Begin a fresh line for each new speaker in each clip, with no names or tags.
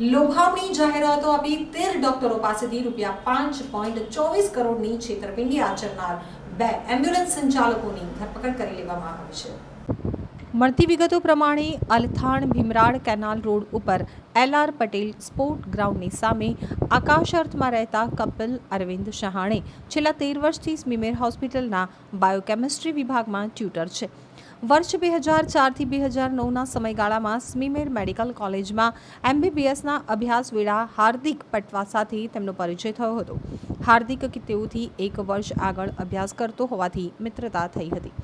લોભામણી જાહેરાતો આપી તેર ડોક્ટરો પાસેથી રૂપિયા પાંચ પોઈન્ટ ચોવીસ કરોડની છેતરપિંડી આચરનાર બે એમ્બ્યુલન્સ સંચાલકોની ધરપકડ કરી લેવામાં આવી છે. મળતી વિગતો પ્રમાણે અલથાણ ભીમરાડ કેનાલ રોડ ઉપર એલ આર પટેલ સ્પોર્ટ ગ્રાઉન્ડની સામે આકાશ અર્થમાં રહેતા કપિલ અરવિંદ શહાણે છેલ્લા તેર વર્ષથી સ્મીમેર હોસ્પિટલના બાયોકેમિસ્ટ્રી વિભાગમાં ટ્યુટર છે. વર્ષ બે હજાર ચારથી બે હજાર નવના સમયગાળામાં સ્મીમેર મેડિકલ કોલેજમાં એમબીબીએસના અભ્યાસ વેળા હાર્દિક પટવા સાથે તેમનો પરિચય થયો હતો. હાર્દિક કે તેઓથી એક વર્ષ આગળ અભ્યાસ કરતો હોવાથી મિત્રતા થઈ હતી.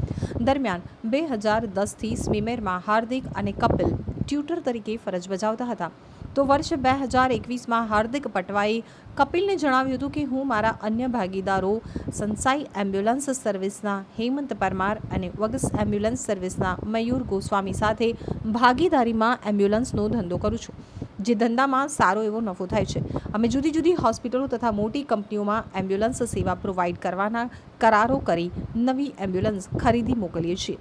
દરમિયાન બે હજાર દસથી સ્મીમેરમાં હાર્દિક અને કપિલ ટ્યુટર તરીકે ફરજ બજાવતા હતા. તો વર્ષ બે હજાર એકવીસમાં હાર્દિક પટવાએ કપિલને જણાવ્યું હતું કે, હું મારા અન્ય ભાગીદારો, સંસાઈ એમ્બ્યુલન્સ સર્વિસના હેમંત પરમાર અને વગસ એમ્બ્યુલન્સ સર્વિસના મયુર ગોસ્વામી સાથે ભાગીદારીમાં એમ્બ્યુલન્સનો ધંધો કરું છું. જે ધંધામાં સારો એવો નફો થાય છે. અમે જુદી જુદી હોસ્પિટલો તથા મોટી કંપનીઓમાં એમ્બ્યુલન્સ સેવા પ્રોવાઈડ કરવાના કરારો કરી નવી એમ્બ્યુલન્સ ખરીદી મોકલીએ છીએ.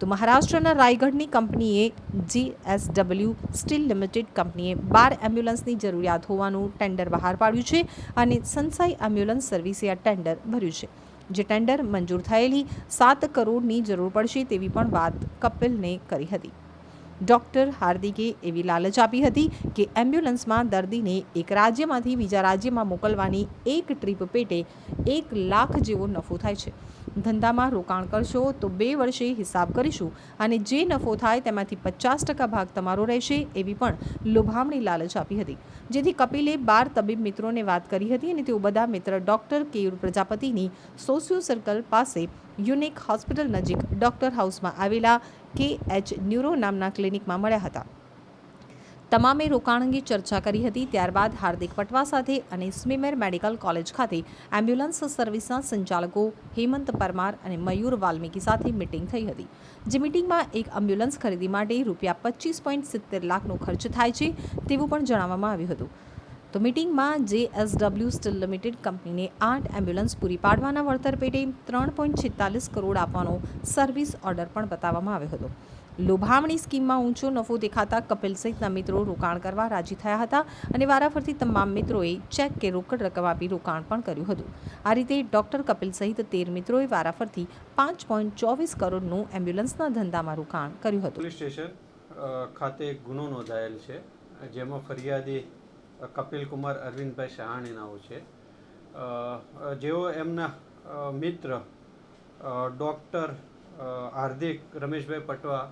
તો મહારાષ્ટ્રના રાયગઢની કંપનીએ જીએસડબલ્યુ સ્ટીલ લિમિટેડ કંપનીએ બાર એમ્બ્યુલન્સની જરૂરિયાત હોવાનું ટેન્ડર બહાર પાડ્યું છે અને સંસાઈ એમ્બ્યુલન્સ સર્વિસે આ ટેન્ડર ભર્યું છે. જે ટેન્ડર મંજૂર થયેલી સાત કરોડની જરૂર પડશે તેવી પણ વાત કપિલને કરી હતી. ડૉક્ટર હાર્દિકે એવી લાલચ આપી હતી કે એમ્બ્યુલન્સમાં દર્દીને એક રાજ્યમાંથી બીજા રાજ્યમાં મોકલવાની એક ટ્રીપ પેટે એક લાખ જેવો નફો થાય છે. ધંધામાં રોકાણ કરશો તો બે વર્ષે હિસાબ કરીશું અને જે નફો થાય તેમાંથી પચાસ ટકા ભાગ તમારો રહેશે એવી પણ લોભામણી લાલચ આપી હતી. જેથી કપિલે બાર તબીબ મિત્રોને વાત કરી હતી અને તેઓ બધા મિત્ર ડૉક્ટર કેયુર પ્રજાપતિની સોશિયો સર્કલ પાસે યુનિક હોસ્પિટલ નજીક ડૉક્ટર હાઉસમાં આવેલા કે એચ ન્યુરો નામના ક્લિનિકમાં મળ્યા હતા. તમામે રોકાણ અંગે ચર્ચા કરી હતી, ત્યારબાદ હાર્દિક પટવા સાથે અને સ્મીમેર મેડિકલ કોલેજ ખાતે એમ્બ્યુલન્સ સર્વિસના સંચાલકો હેમંત પરમાર અને મયુર વાલ્મીકી સાથે મિટિંગ થઈ હતી, જે મિટિંગમાં એક એમ્બ્યુલન્સ ખરીદી માટે રૂપિયા પચીસ પોઈન્ટ સિત્તેર લાખનો ખર્ચ થાય છે તેવું પણ જણાવવામાં આવ્યું હતું. તો મિટિંગમાં જે એસડબલ્યુ સ્ટીલ લિમિટેડ કંપનીને આઠ એમ્બ્યુલન્સ પૂરી પાડવાના વળતર પેટે ત્રણ પોઈન્ટ છેતાલીસ કરોડ આપવાનો સર્વિસ ઓર્ડર પણ બતાવવામાં આવ્યો હતો. લોભામણી સ્કીમમાં ઊંચો નફો દેખાતા કપિલ સહિતના મિત્રો રોકાણ કરવા રાજી થયા હતા અને વારાફરતી તમામ મિત્રોએ ચેક કે રોકડ રકમ આપી રોકાણ પણ કર્યું હતું. આ રીતે ડોક્ટર કપિલ સહિત તેર મિત્રોએ વારાફરતી પાંચ પોઈન્ટ ચોવીસ કરોડનું એમ્બ્યુલન્સના ધંધામાં રોકાણ કર્યું હતું.
પોલીસ સ્ટેશન ખાતે ગુનો નોંધાયેલ છે. જેમાં ફરિયાદી કપિલ કુમાર અરવિંદભાઈ શહાણીનાઓ છે. જેઓ એમના મિત્ર ડૉક્ટર હાર્દિક રમેશભાઈ પટવા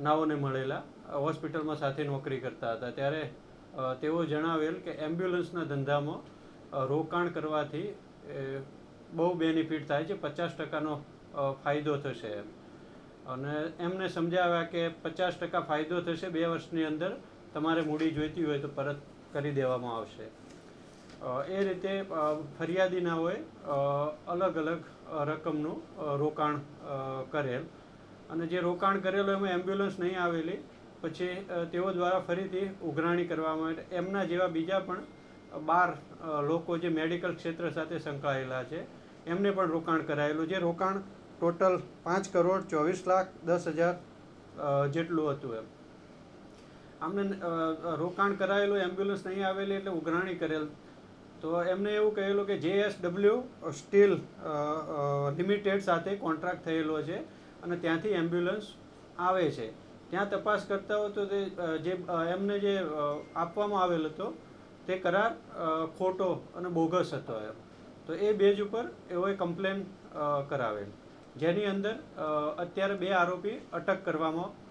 નાઓને મળેલા હોસ્પિટલમાં સાથે નોકરી કરતા હતા. ત્યારે તેઓ જણાવેલ કે એમ્બ્યુલન્સના ધંધામાં રોકાણ કરવાથી બહુ બેનિફિટ થાય છે. પચાસ ટકાનો ફાયદો થશે એમ. અને એમને સમજાવ્યા કે પચાસ ટકા ફાયદો થશે બે વર્ષની અંદર, તમારે મૂડી જોઈતી હોય તો પરત કરી દેવામાં આવશે. એ રીતે ફરિયાદીનાઓએ અલગ અલગ રકમનું રોકાણ કરેલ. અને જે રોકાણ કરેલું એમાં એમ્બ્યુલન્સ નહીં આવેલી, પછી તેઓ દ્વારા ફરીથી ઉઘરાણી કરવામાં આવે એમના જેવા બીજા પણ બાર લોકો જે મેડિકલ ક્ષેત્ર સાથે સંકળાયેલા છે, એમને પણ રોકાણ કરાયેલું. જે રોકાણ ટોટલ પાંચ કરોડ ચોવીસ લાખ દસ હજાર જેટલું હતું એમ. આમને અ, અ, રોકાણ કરાયેલું એમ્બ્યુલન્સ નહીં આવેલી એટલે ઉઘરાણી કરેલ. તો એમને એવું કહેલું કે જેએસડબલ્યુ સ્ટીલ લિમિટેડ સાથે કોન્ટ્રાક્ટ થયેલો છે અને ત્યાંથી એમ્બ્યુલન્સ આવે છે. ત્યાં તપાસ કરતા હો તો તે જે એમને જે આપવામાં આવેલ હતો તે કરાર ખોટો અને બોગસ હતો એમ. તો એ બેજ ઉપર એઓએ કમ્પ્લેન કરાવેલ. જેની અંદર અત્યારે બે આરોપી અટક કરવામાં